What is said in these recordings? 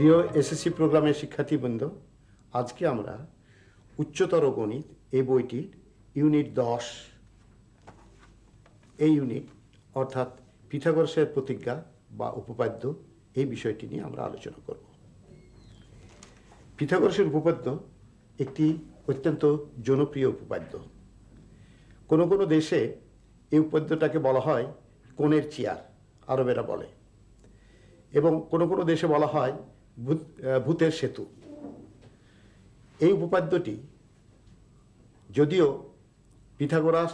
প্রিয় এসএসসি প্রোগ্রামের শিক্ষার্থীবৃন্দ, আজকে আমরা উচ্চতর গণিত এই বইটির ইউনিট দশ, এই ইউনিট অর্থাৎ পিথাগোরাসের প্রতিজ্ঞা বা উপপাদ্য এই বিষয়টি নিয়ে আমরা আলোচনা করব। পিথাগোরাসের উপপাদ্য একটি অত্যন্ত জনপ্রিয় উপপাদ্য। কোনো কোনো দেশে এই উপপাদ্যটাকে বলা হয় কোণের চেয়ার, আরবেরা বলে। এবং কোনো কোনো দেশে বলা হয় ভূতের সেতু। এই উপপাদ্যটি যদিও পিথাগোরাস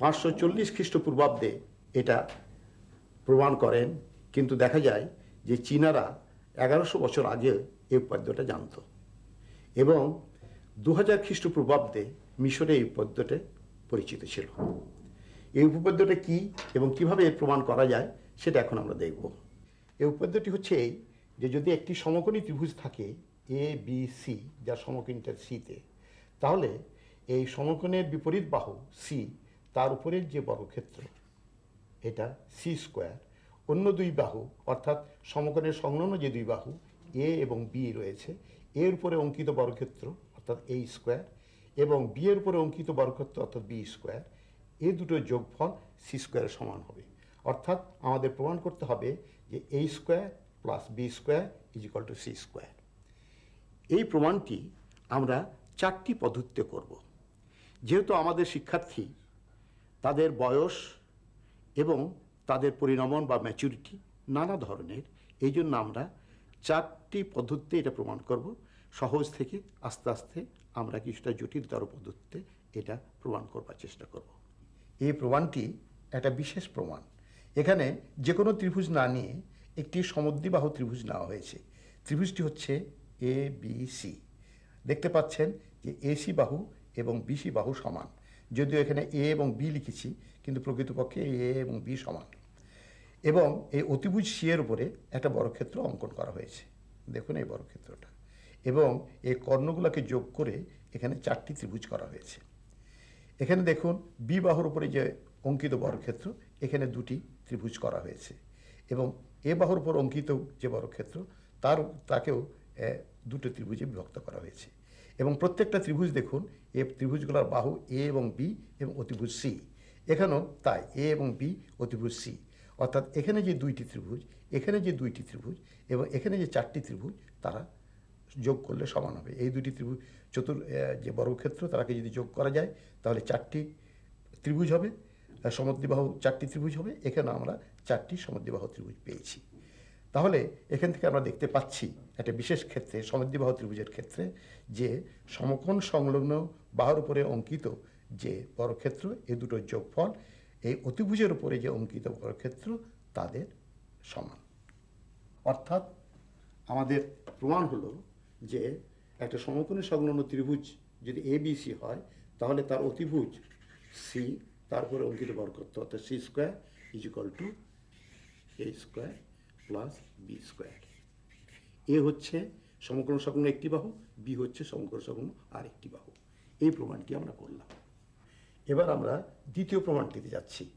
পাঁচশো চল্লিশ খ্রিস্টপূর্বাব্দে এটা প্রমাণ করেন, কিন্তু দেখা যায় যে চীনারা এগারোশো বছর আগে এই উপপাদ্যটা জানত এবং দু হাজার খ্রিস্টপূর্বাব্দে মিশরে এই উপপাদ্যটা পরিচিত ছিল। এই উপপাদ্যটা কি এবং কীভাবে এর প্রমাণ করা যায় সেটা এখন আমরা দেখব। এই উপপাদ্যটি হচ্ছে এই যে যদি একটি সমকোণী ত্রিভুজ থাকে এ বি সি যা সমকোণীটা সিতে তাহলে এই সমকোণের বিপরীত বাহু সি তার উপরের যে বর্গক্ষেত্র, এটা সি স্কোয়ার অন্য দুই বাহু, অর্থাৎ সমকোণের সংলগ্ন যে দুই বাহু এ এবং বি রয়েছে, এর উপরে অঙ্কিত বর্গক্ষেত্র, অর্থাৎ এ স্কোয়ার এবং বি এর উপরে অঙ্কিত বর্গক্ষেত্র, অর্থাৎ বি স্কোয়ার এ দুটোর যোগফল সি স্কোয়ারের সমান হবে। অর্থাৎ আমাদের প্রমাণ করতে হবে যে A square plus B square is equal to C square এই প্রমাণটি আমরা চারটি পদ্ধতিতে করব। যেহেতু আমাদের শিক্ষার্থী, তাদের বয়স এবং তাদের পরিণমন বা ম্যাচুরিটি নানা ধরনের, এই জন্য আমরা চারটি পদ্ধতিতে এটা প্রমাণ করব। সহজ থেকে আস্তে আস্তে আমরা কিছুটা জটিলতর পদ্ধতিতে এটা প্রমাণ করবার চেষ্টা করব। এই প্রমাণটি একটা বিশেষ প্রমাণ। এখানে যে কোনো ত্রিভুজ না নিয়ে একটি সমদ্বিবাহু ত্রিভুজ নেওয়া হয়েছে। ত্রিভুজটি হচ্ছে এ বি সি দেখতে পাচ্ছেন যে এসি বাহু এবং বিসি বাহু সমান। যদিও এখানে এ এবং বি লিখেছি, কিন্তু প্রকৃতপক্ষে এ এবং বি সমান। এবং এই অতিভুজ সি এর উপরে একটা বর্গক্ষেত্র অঙ্কন করা হয়েছে। দেখুন এই বর্গক্ষেত্রটা। এবং এই কর্ণগুলোকে যোগ করে এখানে চারটি ত্রিভুজ করা হয়েছে। এখানে দেখুন বি বাহুর উপরে যে অঙ্কিত বর্গক্ষেত্র, এখানে দুটি ত্রিভুজ করা হয়েছে। এবং এ বাহুর উপর অঙ্কিত যে বর্গক্ষেত্র তার, তাকেও দুটো ত্রিভুজে বিভক্ত করা হয়েছে। এবং প্রত্যেকটা ত্রিভুজ দেখুন, এ ত্রিভুজগুলোর বাহু এ এবং বি এবং অতিভুজ সি। এখানেও তাই, এ এবং বি, অতিভুজ সি। অর্থাৎ এখানে যে দুইটি ত্রিভুজ, এখানে যে দুইটি ত্রিভুজ এবং এখানে যে চারটি ত্রিভুজ, তারা যোগ করলে সমান হবে। এই দুটি ত্রিভুজ, চতুর যে বর্গক্ষেত্র তারাকে যদি যোগ করা যায়, তাহলে চারটি ত্রিভুজ হবে। সমদ্বিবাহু চারটি ত্রিভুজ হবে। এখানে আমরা চারটি সমদ্বিবাহু ত্রিভুজ পেয়েছি। তাহলে এখান থেকে আমরা দেখতে পাচ্ছি একটা বিশেষ ক্ষেত্রে সমদ্বিবাহু ত্রিভুজের ক্ষেত্রে যে সমকোণ সংলগ্ন বাহুর উপরে অঙ্কিত যে বর্গক্ষেত্র, এ দুটোর যোগফল, এই অতিভুজের উপরে যে অঙ্কিত বর্গক্ষেত্র, তাদের সমান। অর্থাৎ আমাদের প্রমাণ হলো যে একটা সমকোণী সংলগ্ন ত্রিভুজ যদি এ বি সি হয়, তাহলে তার অতিভুজ সি তারপরে অঙ্কিত বর্গক্ষেত্র, অর্থাৎ C square is to A square plus B square এ হচ্ছে সমকোণ সংলগ্ন একটি বাহু বি হচ্ছে সমকোণ সংলগ্ন আর একটি বাহু। এই প্রমাণটি আমরা করলাম। এবার আমরা দ্বিতীয় প্রমাণটিতে যাচ্ছি।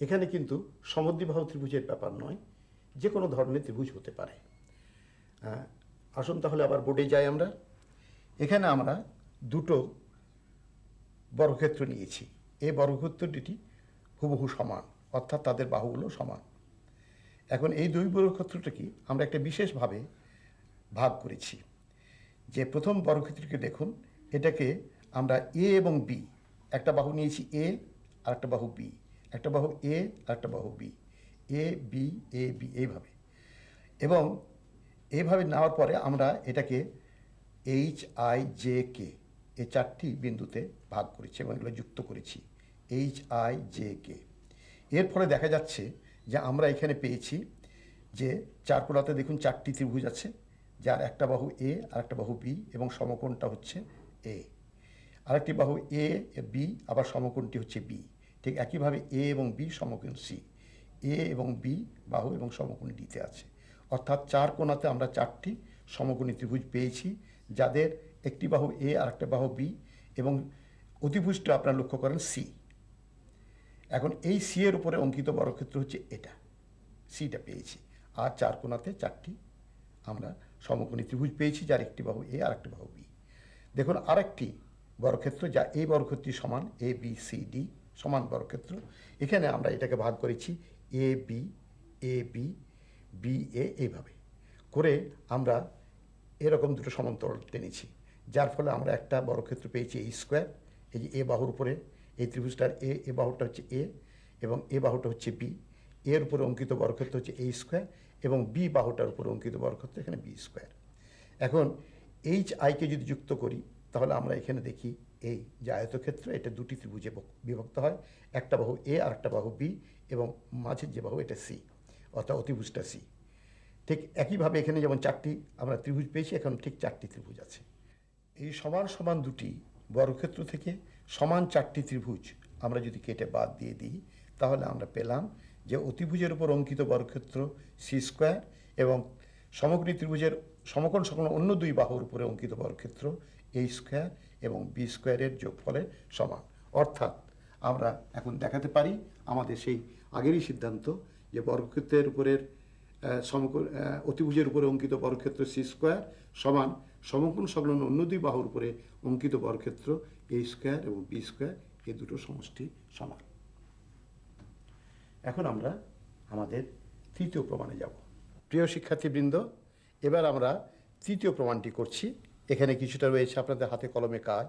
এখানে কিন্তু সমদ্বিবাহু ত্রিভুজের ব্যাপার নয় যে কোনো ধরনের ত্রিভুজ হতে পারে। আসুন তাহলে আবার বোর্ডে যাই আমরা। এখানে আমরা দুটো বর্গক্ষেত্র নিয়েছি। এই বর্গক্ষেত্র দুটি হুবহু সমান, অর্থাৎ তাদের বাহুগুলো সমান। এখন এই দুই বর্গক্ষেত্রটাকে আমরা একটা বিশেষভাবে ভাগ করেছি। যে প্রথম বর্গক্ষেত্রকে দেখুন, এটাকে আমরা এ এবং বি একটা বাহু নিয়েছি এ আর একটা বাহু বি একটা বাহু এ আর একটা বাহু B A B A B এইভাবে। এবং এইভাবে নেওয়ার পরে আমরা এটাকে এইচ আই জে কে এই চারটি বিন্দুতে ভাগ করেছি এবং এগুলো যুক্ত করেছি। এইচ আই জে কে এর ফলে দেখা যাচ্ছে যে আমরা এখানে পেয়েছি যে চার কোণাতে দেখুন চারটি ত্রিভুজ আছে, যার একটা বাহু এ আর একটা বাহু বি এবং সমকোণটা হচ্ছে এ আরেকটি বাহু এ বি আবার সমকোণটি হচ্ছে বি ঠিক একইভাবে এ এবং বি সমকোণ সি এ এবং বি বাহু এবং সমকোণ ডিতে আছে। অর্থাৎ চার কোণাতে আমরা চারটি সমকোণী ত্রিভুজ পেয়েছি, যাদের একটি বাহু এ আর একটা বাহু বি এবং অতিভুজটা আপনারা লক্ষ্য করেন সি এখন এই সি এর উপরে অঙ্কিত বর্গক্ষেত্র হচ্ছে এটা। সিটা পেয়েছি। আর চার কোণাতে চারটি আমরা সমকোণী ত্রিভুজ পেয়েছি, যার একটি বাহু এ আর একটি বাহু বি দেখুন, আরেকটি বর্গক্ষেত্র, যা এই বর্গক্ষেত্রটি সমান এ বি সি ডি সমান বর্গক্ষেত্র। এখানে আমরা এটাকে ভাগ করেছি A B A B B A এইভাবে। করে আমরা এরকম দুটো সমান্তরাল টেনেছি, যার ফলে আমরা একটা বর্গক্ষেত্র পেয়েছি এই স্কোয়ার এই যে এ বাহুর উপরে এই ত্রিভুজটার এ এ বাহুটা হচ্ছে এ এবং এ বাহুটা হচ্ছে বি এর উপরে অঙ্কিত বর্গক্ষেত্র হচ্ছে এই স্কোয়ার এবং বি বাহুটার উপরে অঙ্কিত বর্গক্ষেত্র এখানে বি স্কোয়ার এখন এইচ আইকে যদি যুক্ত করি, তাহলে আমরা এখানে দেখি এই যে আয়তক্ষেত্র, এটা দুটি ত্রিভুজে বিভক্ত হয়। একটা বাহু এ আর একটা বাহু বি এবং মাঝের যে বাহু, এটা সি অর্থাৎ অতিভুজটা সি ঠিক একইভাবে এখানে যেমন চারটি আমরা ত্রিভুজ পেয়েছি, এখন ঠিক চারটি ত্রিভুজ আছে। এই সমান সমান দুটি বর্গক্ষেত্র থেকে সমান চারটি ত্রিভুজ আমরা যদি কেটে বাদ দিয়ে দিই, তাহলে আমরা পেলাম যে অতিভুজের উপর অঙ্কিত বর্গক্ষেত্র সি স্কোয়ার এবং সমগ্রী ত্রিভুজের সমকোণ সকোণ অন্য দুই বাহুর উপরে অঙ্কিত বর্গক্ষেত্র এই স্কোয়ার এবং বি স্কোয়ারের যোগফলের সমান। অর্থাৎ আমরা এখন দেখাতে পারি আমাদের সেই আগেরই সিদ্ধান্ত যে বর্গক্ষেত্রের উপরের সমকোণ অতিভুজের উপরে অঙ্কিত বর্গক্ষেত্র সি স্কোয়ার সমান সমকোণ সংলগ্ন অন্য দুই বাহুর উপরে অঙ্কিত বর্গক্ষেত্র এ স্কোয়ার এবং বি স্কোয়ার এই দুটো সমষ্টি সমান। এখন আমরা আমাদের তৃতীয় প্রমাণে যাব। প্রিয় শিক্ষার্থীবৃন্দ, এবার আমরা তৃতীয় প্রমাণটি করছি। এখানে কিছুটা রয়েছে আপনাদের হাতে কলমে কাজ।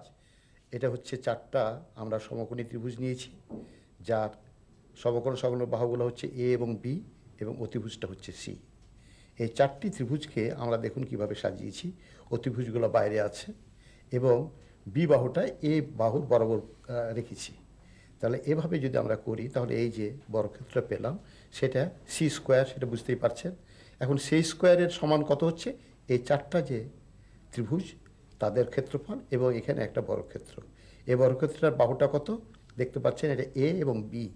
এটা হচ্ছে চারটা আমরা সমকোণী ত্রিভুজ নিয়েছি, যার সমকোণ সংলগ্ন বাহুগুলো হচ্ছে এ এবং বি এবং অতিভুজটা হচ্ছে সি। এই চারটি ত্রিভুজকে আমরা দেখুন কীভাবে সাজিয়েছি। অতিভুজগুলো বাইরে আছে এবং বি বাহুটা এ বাহুর বরাবর রেখেছি। তাহলে এভাবে যদি আমরা করি, তাহলে এই যে বর্গক্ষেত্র পেলাম, সেটা সি স্কোয়ার, সেটা বুঝতেই পারছেন। এখন সেই স্কোয়ারের সমান কত হচ্ছে? এই চারটা যে ত্রিভুজ, তাদের ক্ষেত্রফল এবং এখানে একটা বর্গক্ষেত্র। এই বর্গক্ষেত্রের বাহুটা কত? দেখতে পাচ্ছেন, এটা এ এবং বি।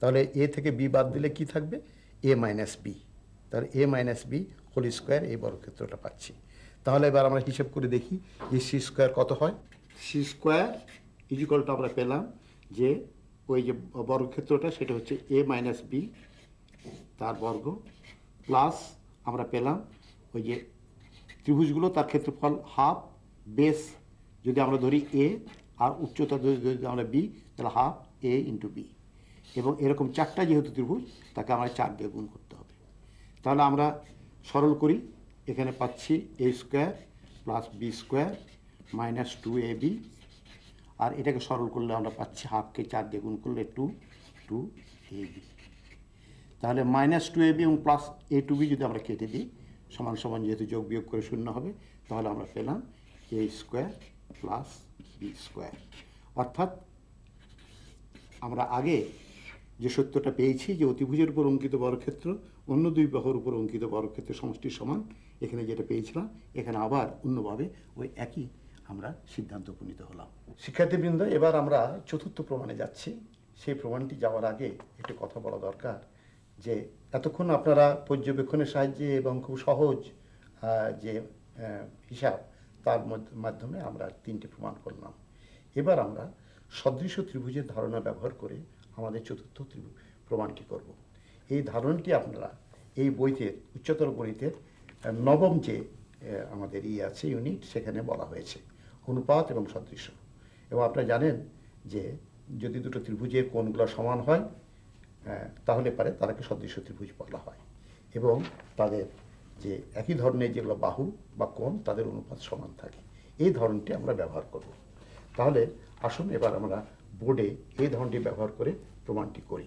তাহলে এ থেকে বি বাদ দিলে কি থাকবে? A minus B. তাহলে A minus B whole square এই বর্গক্ষেত্রটা পাচ্ছি। তাহলে এবার আমরা হিসেব করে দেখি যে সি স্কোয়ার কত হয়? সি স্কোয়ার ইজিকলটা আমরা পেলাম যে ওই যে বর্গক্ষেত্রটা সেটা হচ্ছে এ মাইনাস বি তার বর্গ প্লাস আমরা পেলাম ওই যে ত্রিভুজগুলো তার ক্ষেত্রফল হাফ বেস যদি আমরা ধরি এ আর উচ্চতা যদি আমরা বি তাহলে হাফ এ ইন্টু বি এবং এরকম চারটা যেহেতু ত্রিভুজ তাকে আমরা চার দিয়ে গুণ করতে হবে। তাহলে আমরা সরল করি, এখানে পাচ্ছি A square plus B square minus two A B আর এটাকে সরল করলে আমরা পাচ্ছি হাফকে চার দিয়ে গুণ করলে টু টু এ বি তাহলে মাইনাস টু এ বি এবং প্লাস এ টু বি যদি আমরা কেটে দিই, সমান সমান যেহেতু যোগ বিয়োগ করে শূন্য হবে, তাহলে আমরা পেলাম A square plus B square অর্থাৎ আমরা আগে যে সত্যটা পেয়েছি, যে অতিভুজের উপর অঙ্কিত বর্গক্ষেত্র অন্য দুই বাহুর উপর অঙ্কিত বর্গক্ষেত্রের সমষ্টির সমান, এখানে যেটা পেয়েছিলাম, এখানে আবার অন্যভাবে ওই একই আমরা সিদ্ধান্ত উপনীত হলাম। শিক্ষার্থীবৃন্দ, এবার আমরা চতুর্থ প্রমাণে যাচ্ছি। সেই প্রমাণটি যাওয়ার আগে একটু কথা বলা দরকার যে, এতক্ষণ আপনারা পর্যবেক্ষণের সাহায্যে এবং খুব সহজ যে হিসাব তার মাধ্যমে আমরা তিনটি প্রমাণ করলাম। এবার আমরা সদৃশ ত্রিভুজের ধারণা ব্যবহার করে আমাদের চতুর্থ ত্রিভুজ প্রমাণটি করব। এই ধারণাটি আপনারা এই বইতে, উচ্চতর গণিতের নবম যে আমাদের ই আছে, ইউনিট, সেখানে বলা হয়েছে। অনুপাত এবং সদৃশ্য। এবং আপনারা জানেন যে যদি দুটো ত্রিভুজের কোণগুলো সমান হয় আহ, তাহলে পারে তারাকে সদৃশ ত্রিভুজ বলা হয়। এবং তাদের যে একই ধরনের যেগুলো বাহু বা কোণ তাদের অনুপাত সমান থাকে। এই ধরনটি আমরা ব্যবহার করব। তাহলে আসুন এবার আমরা বোর্ডে এই ধরনটি ব্যবহার করে প্রমাণটি করি।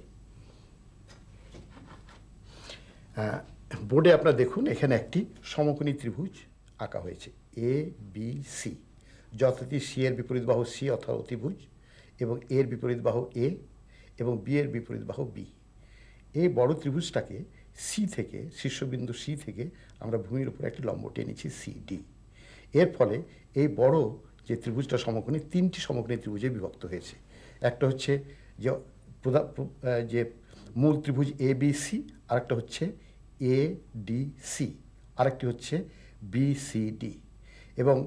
বোর্ডে আপনারা দেখুন এখানে একটি সমকোণী ত্রিভুজ আঁকা হয়েছে এ বি সি যথারীতি সি এর বিপরীত বাহু সি অর্থাৎ অতিভুজ এবং এর বিপরীত বাহু এ এবং বি এর বিপরীত বাহু বি। এই বড় ত্রিভুজটাকে সি থেকে, শীর্ষবিন্দু সি থেকে আমরা ভূমির উপর একটি লম্ব টেনেছি সি, ডি। এর ফলে এই বড় যে ত্রিভুজটা সমকোণী, তিনটি সমকোণী ত্রিভুজে বিভক্ত হয়েছে। একটা হচ্ছে যে প্রধান যে মূল ত্রিভুজ এ, বি, সি, আরেকটা হচ্ছে এ, ডি, সি, আরেকটি হচ্ছে বি, সি, ডি। এবং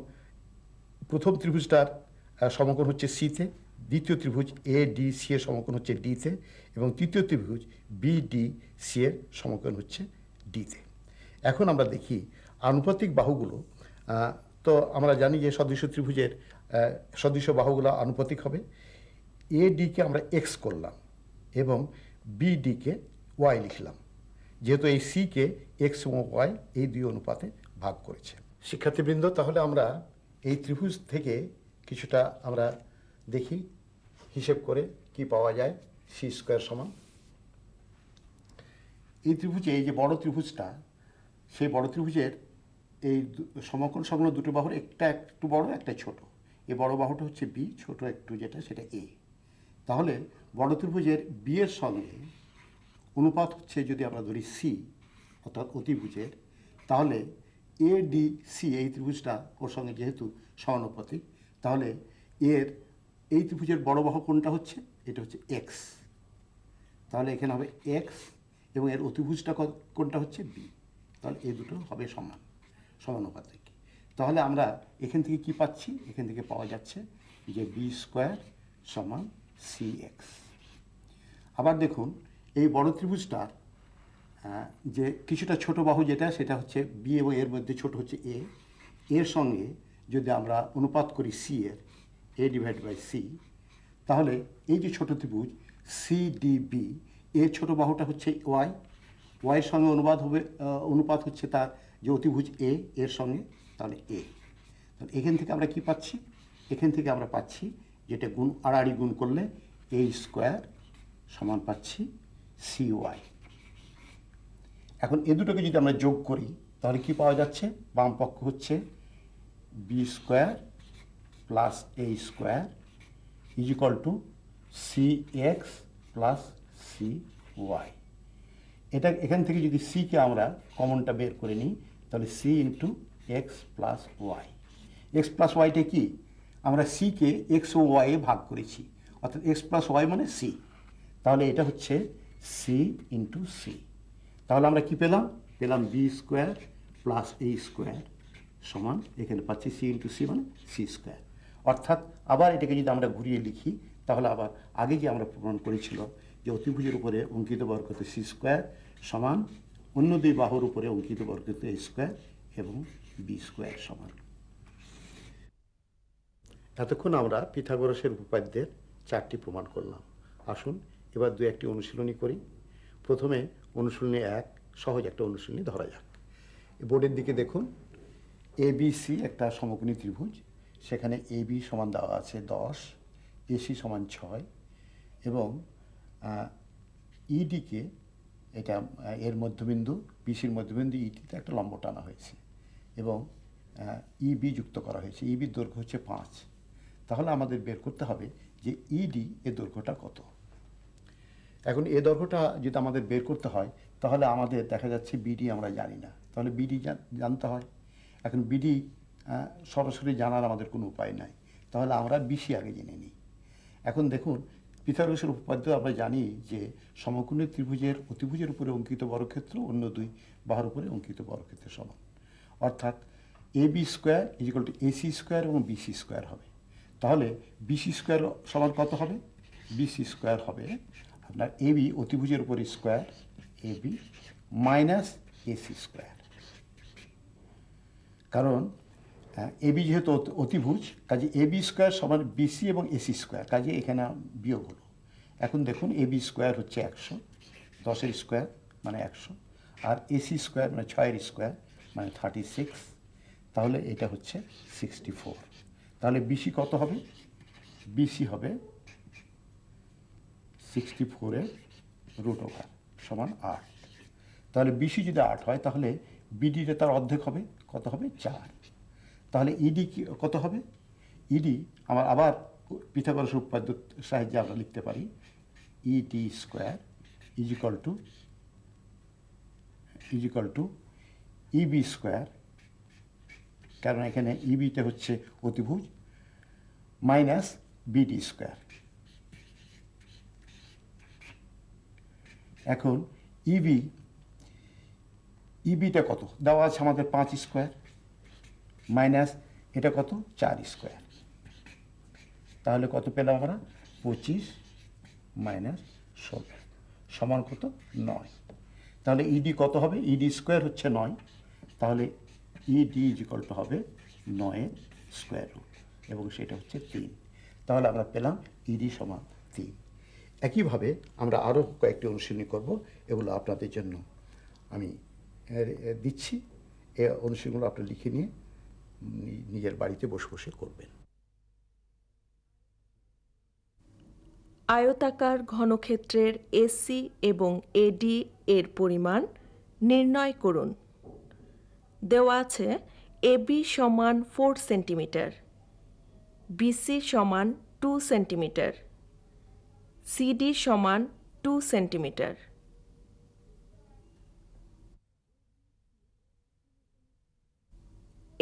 প্রথম ত্রিভুজটার সমকোণ হচ্ছে সিতে দ্বিতীয় ত্রিভুজ এ ডি সি এর সমকোণ হচ্ছে ডিতে এবং তৃতীয় ত্রিভুজ বি ডি সি এর সমকোণ হচ্ছে ডিতে এখন আমরা দেখি আনুপাতিক বাহুগুলো তো আমরা জানি যে সদৃশ্য ত্রিভুজের আহ, সদৃশ্য বাহুগুলো আনুপাতিক হবে। এ ডিকে আমরা এক্স করলাম এবং বি ডিকে ওয়াই লিখলাম। যেহেতু এই সিকে এক্স এবং ওয়াই এই দুই অনুপাতে ভাগ করেছে। শিক্ষার্থীবৃন্দ তাহলে আমরা এই ত্রিভুজ থেকে কিছুটা আমরা দেখি, হিসেব করে কি পাওয়া যায় সি স্কোয়ার সমান। এই ত্রিভুজে, এই যে বড় ত্রিভুজটা, সেই বড় ত্রিভুজের এই সমকোণ সংলগ্ন দুটো বাহুর একটা একটু বড়, একটা ছোট। এই বড় বাহুটা হচ্ছে বি ছোট একটু যেটা, সেটা এ তাহলে বড় ত্রিভুজের বি এর সঙ্গে অনুপাত হচ্ছে যদি আমরা ধরি সি অর্থাৎ অতিভুজের, তাহলে এ ডি সি এই ত্রিভুজটা ওর সঙ্গে যেহেতু সমানুপাতিক তাহলে এর এই ত্রিভুজের বড় বাহু কোনটা হচ্ছে? এটা হচ্ছে এক্স তাহলে এখানে হবে এক্স এবং এর অতিভুজটা কোনটা হচ্ছে বি তাহলে এ দুটো হবে সমান সমানুপাতিক তাহলে আমরা এখান থেকে কি পাচ্ছি? এখান থেকে পাওয়া যাচ্ছে যে বি স্কোয়ার সমান সি এক্স আবার দেখুন, এই বড় ত্রিভুজটার যে কিছুটা ছোট বাহু যেটা, সেটা হচ্ছে বি এবং এর মধ্যে ছোট হচ্ছে এ এর সঙ্গে যদি আমরা অনুপাত করি সি এর এ ডিভাইড বাই সি তাহলে এই যে ছোট ত্রিভুজ সি ডি বি এর ছোট বাহুটা হচ্ছে ওয়াই ওয়াইয়ের সঙ্গে অনুবাদ হবে অনুপাত হচ্ছে তার যে অতিভুজ এ এর সঙ্গে, তাহলে এ তাহলে এখান থেকে আমরা কি পাচ্ছি? এখান থেকে আমরা পাচ্ছি যেটা গুণ আড়াআড়ি গুণ করলে এ স্কোয়ার সমান পাচ্ছি সি ওয়াই এখন এ দুটোকে যদি আমরা যোগ করি, তাহলে কি পাওয়া যাচ্ছে? বাম পক্ষ হচ্ছে B square plus A square is equal to C X plus C Y এটা এখান থেকে যদি সিকে আমরা কমনটা বের করে নিই, তাহলে C into X plus Y X plus ওয়াইটা কি? আমরা সিকে এক্স ও ওয়াই এ ভাগ করেছি। অর্থাৎ এক্স প্লাস ওয়াই মানে সি তাহলে এটা হচ্ছে সি ইন্টু সি তাহলে আমরা কি পেলাম? পেলাম B square plus A square সমান, এখানে পাচ্ছি সি ইন্টু সি মানে সি স্কোয়ার অর্থাৎ আবার এটাকে যদি আমরা ঘুরিয়ে লিখি, তাহলে আবার আগে যে আমরা প্রমাণ করেছিল যে অতিভুজের উপরে অঙ্কিত বর্গতে সি স্কোয়ার সমান, অন্য দুই বাহুর উপরে অঙ্কিত বর্গতে এ স্কোয়ার এবং বি স্কোয়ার সমান। এতক্ষণ আমরা পিথাগোরাসের উপপাদ্যের চারটি প্রমাণ করলাম। আসুন এবার দু একটি অনুশীলনী করি। প্রথমে অনুশীলনী এক, সহজ একটা অনুশীলনী ধরা যাক। বোর্ডের দিকে দেখুন এ সি একটা সমকোণী ত্রিভুজ, সেখানে এ বি সমান দেওয়া আছে দশ এসি সমান ছয় এবং ইডিকে এটা এর মধ্যবিন্দু বিসির মধ্যবিন্দু ইটিতে একটা লম্ব টানা হয়েছে এবং ইবি যুক্ত করা হয়েছে। ইবির দৈর্ঘ্য হচ্ছে পাঁচ। তাহলে আমাদের বের করতে হবে যে ইডি এর দৈর্ঘ্যটা কত। এখন এ দৈর্ঘ্যটা যদি আমাদের বের করতে হয়, তাহলে আমাদের দেখা যাচ্ছে বিডি আমরা জানি না। তাহলে বিডি জানতে হয়। এখন বিডি সরাসরি জানার আমাদের কোনো উপায় নাই। তাহলে আমরা বিসি আগে জেনে নিই। এখন দেখুন, পিথাগোরাসের উপপাদ্য আমরা জানি যে সমকোণী ত্রিভুজের অতিভুজের উপরে অঙ্কিত বর্গক্ষেত্র, অন্য দুই বাহার উপরে অঙ্কিত বর্গক্ষেত্রের সমান। অর্থাৎ A B square is equal to AC square এবং বিসি স্কোয়ার হবে। তাহলে বিসি স্কোয়ার সমান কত হবে? বিসি স্কোয়ার হবে আপনার এ বি অতিভুজের উপরে square, A B minus AC square. কারণ এবি যেহেতু অতি- অতিভুজ, কাজে এ বি স্কোয়ার সমান বিসি এবং এসি স্কোয়ার, কাজে এখানে বিয়োগ হলো। এখন দেখুন, এ বি স্কোয়ার হচ্ছে একশো, দশের স্কোয়ার মানে একশো, আর এসি স্কোয়ার মানে ছয়ের স্কোয়ার মানে থার্টি সিক্স, তাহলে এটা হচ্ছে সিক্সটি ফোর। তাহলে বিসি কত হবে? বিসি হবে সিক্সটি ফোরের রুট ওভার সমান আট। তাহলে বিসি যদি আট হয়, তাহলে বিডিটা তার অর্ধেক হবে, কত হবে? চার। তাহলে ইডি কি, কত হবে? ইডি আমার আবার পিথাগোরাস উপপাদ্য সাহায্যে আমরা লিখতে পারি ED square is equal to is equal to EB square কারণ এখানে ইবিটা হচ্ছে অতিভুজ মাইনাস বিডি স্কোয়ার এখন ইবি ইবিটা কত? দেওয়া আছে আমাদের পাঁচ স্কোয়ার মাইনাস এটা কত? চার স্কোয়ার তাহলে কত পেলাম আমরা? পঁচিশ মাইনাস ষোলো। সমান কত? নয়। তাহলে ইডি কত হবে? ইডি স্কোয়ার হচ্ছে নয়। তাহলে ইডি ইজিকল টু হবে নয়ের স্কোয়ার রুট এবং সেটা হচ্ছে তিন। তাহলে আমরা পেলাম ইডি সমান তিন। একইভাবে আমরা আরও কয়েকটি অনুশীলনী করব এগুলো আপনাদের জন্য আমি দিচ্ছি। এ, অনুশীলনগুলো আপনি লিখে নিয়ে নিজের বাড়িতে বসে বসে করবেন। আয়তাকার ঘনক্ষেত্রের এসি এবং এডি এর পরিমাণ নির্ণয় করুন। দেওয়া আছে এবি সমান ফোর সেন্টিমিটার বিসি সমান টু সেন্টিমিটার। সিডি সমান two centimetre.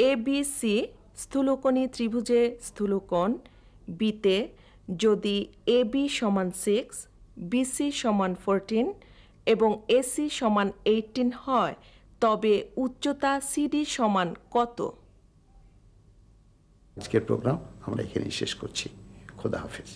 A, B, C স্থূলকোণী ত্রিভুজে স্থূলকোণ। বিতে যদি এ, বি সমান সিক্স বিসি সমান ফোরটিন এবং এসি সমান এইটিন হয়, তবে উচ্চতা সিডি সমান কত? আজকের প্রোগ্রাম আমরা এখানেই শেষ করছি। খোদা হাফেজ।